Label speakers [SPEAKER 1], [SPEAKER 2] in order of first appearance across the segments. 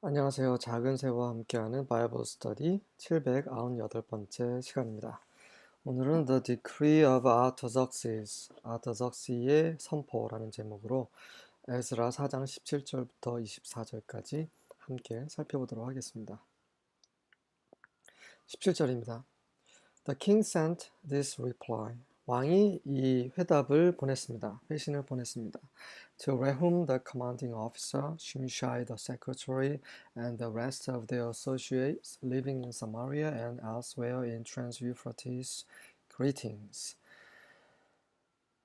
[SPEAKER 1] 안녕하세요. 작은 새와 함께하는 바이블 스터디 798번째 시간입니다. 오늘은 The Decree of Artaxerxes, 아타석시의 선포라는 제목으로 에스라 4장 17절부터 24절까지 함께 살펴보도록 하겠습니다. 17절입니다. The king sent this reply. 왕이 이 회답을 보냈습니다. 회신을 보냈습니다. To Rehum the commanding officer, Shimshai the secretary, and the rest of their associates living in Samaria and elsewhere in Trans-Euphrates, greetings.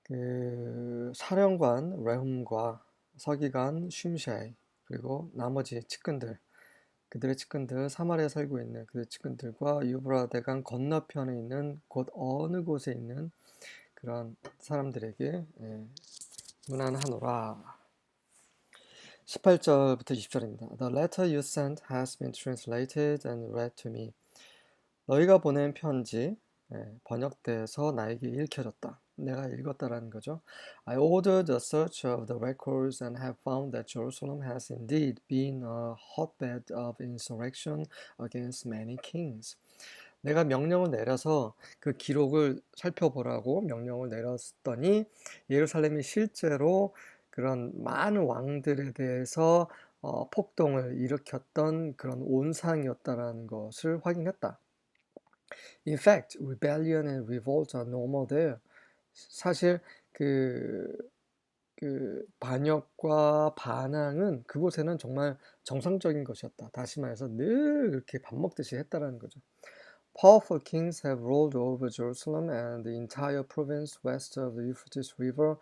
[SPEAKER 1] 그 사령관 레훔과 서기관 쉼샤이 그리고 나머지 측근들 그들의 측근들 사마리아에 살고 있는 그들의 측근들과 유브라데강 건너편에 있는 곳 어느 곳에 있는 그런 사람들에게 예, 문안하노라. 18절부터 20절입니다. The letter you sent has been translated and read to me. 너희가 보낸 편지 예, 번역돼서 나에게 읽혀졌다. 내가 읽었다라는 거죠. I ordered a search of the records and have found that Jerusalem has indeed been a hotbed of insurrection against many kings. 내가 명령을 내려서 그 기록을 살펴보라고 명령을 내렸더니 예루살렘이 실제로 그런 많은 왕들에 대해서 어, 폭동을 일으켰던 그런 온상이었다라는 것을 확인했다. In fact, rebellion and revolt are normal there. 사실 그, 그 반역과 반항은 그곳에는 정말 정상적인 것이었다. 다시 말해서 늘 그렇게 밥 먹듯이 했다라는 거죠. Powerful kings have ruled over Jerusalem and the entire province west of the Euphrates River,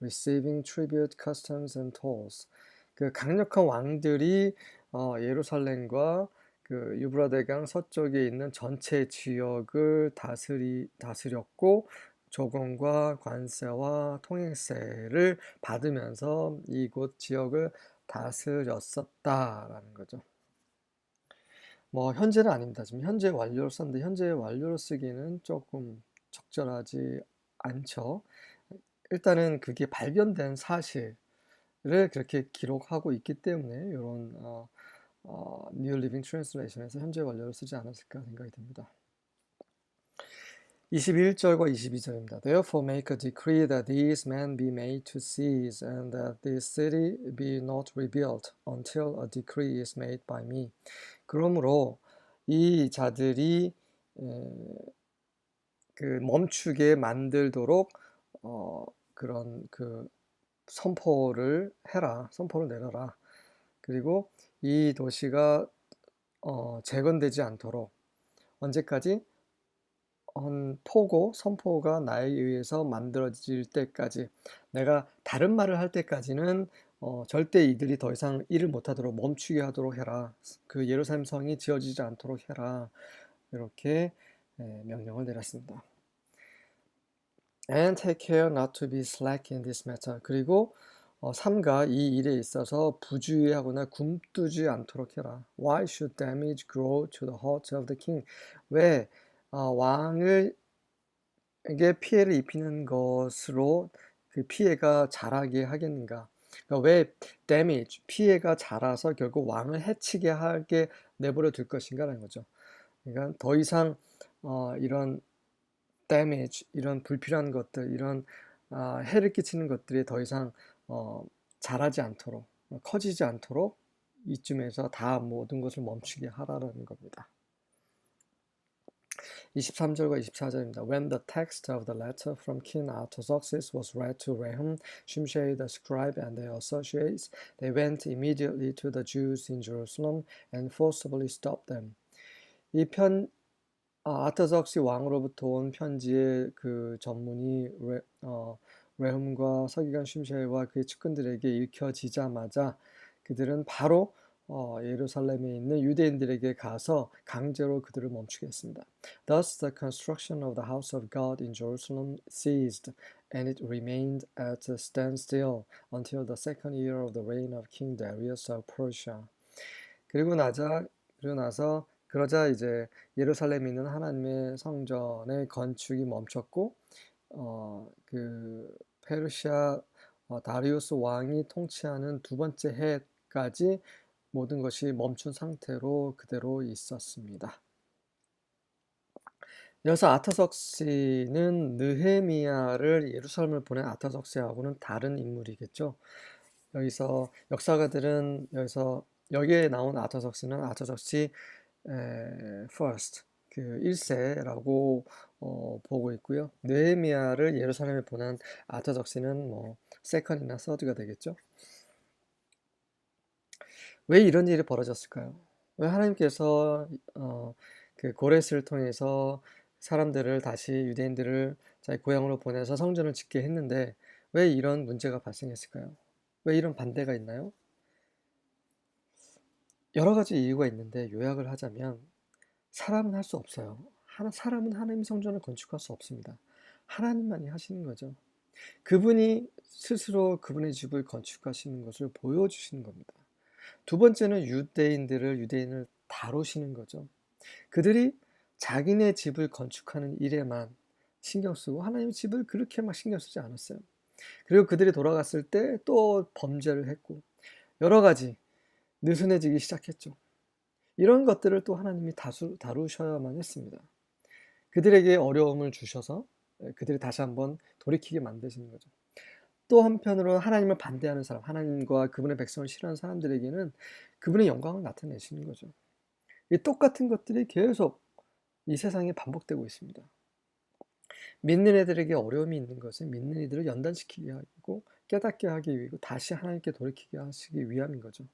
[SPEAKER 1] receiving tribute, customs, and tolls. 그 강력한 왕들이 어, 예루살렘과 그 유브라데강 서쪽에 있는 전체 지역을 다스리 다스렸고 조공과 관세와 통행세를 받으면서 이곳 지역을 다스렸었다라는 거죠. 뭐 현재는 아닙니다. 지금 현재 완료로 썼는데 현재 완료로 쓰기는 조금 적절하지 않죠. 일단은 그게 발견된 사실을 그렇게 기록하고 있기 때문에 이런 어, 어, New Living Translation에서 현재 완료로 쓰지 않았을까 생각이 듭니다. 21절과 22절입니다. Therefore make a decree that these men be made to cease and that this city be not rebuilt until a decree is made by me. 그러므로 이 자들이 그 멈추게 만들도록 어 그런 그 선포를 해라. 선포를 내려라. 그리고 이 도시가 어 재건되지 않도록 언제까지 한 포고, 선포가 나에 의해서 만들어질 때까지 내가 다른 말을 할 때까지는 어, 절대 이들이 더 이상 일을 못하도록 멈추게 하도록 해라. 그 예루살렘 성이 지어지지 않도록 해라. 이렇게 예, 명령을 내렸습니다. And take care not to be slack in this matter. 그리고 어, 삼가 이 일에 있어서 부주의하거나 굼뜨지 않도록 해라. Why should damage grow to the heart of the king? 왜 어, 왕을 에게 피해를 입히는 것으로 그 피해가 자라게 하겠는가? 그러니까 왜 damage 피해가 자라서 결국 왕을 해치게 하게 내버려 둘 것인가라는 거죠. 그러니까 더 이상 어, 이런 damage 이런 불필요한 것들 이런 아, 해를 끼치는 것들이 더 이상 어, 자라지 않도록 커지지 않도록 이쯤에서 다 모든 것을 멈추게 하라는 겁니다. 23절과 24절입니다. When the text of the letter from King Artaxerxes was read to Rehum, Shimshai the scribe and their associates, they went immediately to the Jews in Jerusalem and forcibly stopped them. 이편 아, 아타석시 왕으로부터 온 편지의 그 전문이 레, 어, 레훔과 서기관 심샤이와 그의 측근들에게 읽혀지자마자 그들은 바로 어, 예루살렘에 있는 유대인들에게 가서 강제로 그들을 멈추게 했습니다. Thus the construction of the house of God in Jerusalem ceased, and it remained at a standstill until the second year of the reign of King Darius of Persia. 그리고 나자 그리고 나서 그러자 이제 예루살렘에 있는 하나님의 성전의 건축이 멈췄고 어, 그 페르시아 어, 다리우스 왕이 통치하는 두 번째 해까지 모든 것이 멈춘 상태로 그대로 있었습니다. 여기서 아타석시는 느헤미야를 예루살렘을 보낸 아타석시하고는 다른 인물이겠죠. 여기서 역사가들은 여기서 여기에 나온 아타석시는 아타석시 first 그 1세라고 어, 보고 있고요. 느헤미야를 예루살렘에 보낸 아타석시는 뭐 세컨이나 서드가 되겠죠. 왜 이런 일이 벌어졌을까요? 왜 하나님께서 어, 그 고레스를 통해서 사람들을 다시 유대인들을 자기 고향으로 보내서 성전을 짓게 했는데 왜 이런 문제가 발생했을까요? 왜 이런 반대가 있나요? 여러 가지 이유가 있는데 요약을 하자면 사람은 할 수 없어요. 하나, 사람은 하나님 성전을 건축할 수 없습니다. 하나님만이 하시는 거죠. 그분이 스스로 그분의 집을 건축하시는 것을 보여주시는 겁니다. 두 번째는 유대인들을 유대인을 다루시는 거죠. 그들이 자기네 집을 건축하는 일에만 신경 쓰고 하나님의 집을 그렇게 막 신경 쓰지 않았어요. 그리고 그들이 돌아갔을 때 또 범죄를 했고 여러 가지 느슨해지기 시작했죠. 이런 것들을 또 하나님이 다수, 다루셔야만 했습니다. 그들에게 어려움을 주셔서 그들이 다시 한번 돌이키게 만드시는 거죠. 또 한편으로 하나님을 반대하는 사람, 하나님과 그분의 백성을 싫어하는 사람들에게는 그분의 영광을 나타내시는 거죠. 이 똑같은 것들이 계속 이 세상에 반복되고 있습니다. 믿는 애들에게 어려움이 있는 것은 믿는 이들을 연단시키게 하고 깨닫게 하기 위하고 다시 하나님께 돌이키게 하시기 위함인 거죠.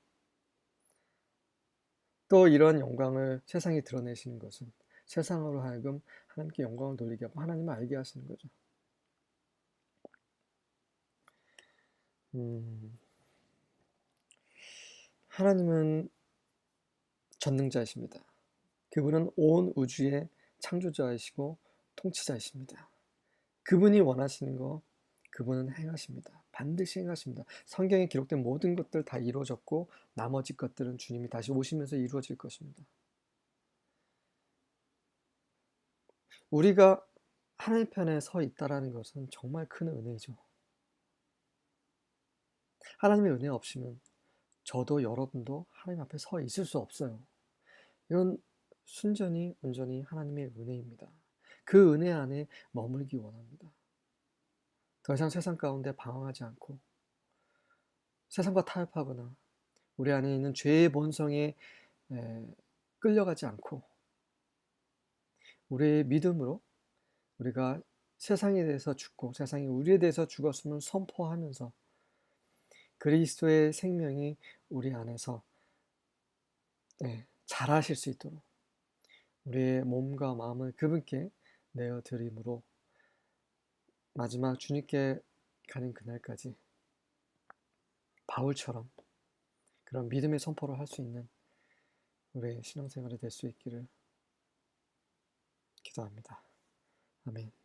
[SPEAKER 1] 또 이런 영광을 세상에 드러내시는 것은 세상으로 하여금 하나님께 영광을 돌리게 하고 하나님을 알게 하시는 거죠. 음, 하나님은 전능자이십니다. 그분은 온 우주의 창조자이시고 통치자이십니다. 그분이 원하시는 거 그분은 행하십니다. 반드시 행하십니다. 성경에 기록된 모든 것들 다 이루어졌고 나머지 것들은 주님이 다시 오시면서 이루어질 것입니다. 우리가 하나님 편에 서 있다라는 것은 정말 큰 은혜죠. 하나님의 은혜 없이는 저도 여러분도 하나님 앞에 서 있을 수 없어요. 이건 순전히 온전히 하나님의 은혜입니다. 그 은혜 안에 머물기 원합니다. 더 이상 세상 가운데 방황하지 않고 세상과 타협하거나 우리 안에 있는 죄의 본성에 끌려가지 않고 우리의 믿음으로 우리가 세상에 대해서 죽고 세상이 우리에 대해서 죽었음을 선포하면서 그리스도의 생명이 우리 안에서 네, 잘하실 수 있도록 우리의 몸과 마음을 그분께 내어 드림으로 마지막 주님께 가는 그날까지 바울처럼 그런 믿음의 선포를 할 수 있는 우리의 신앙생활이 될 수 있기를 기도합니다. 아멘.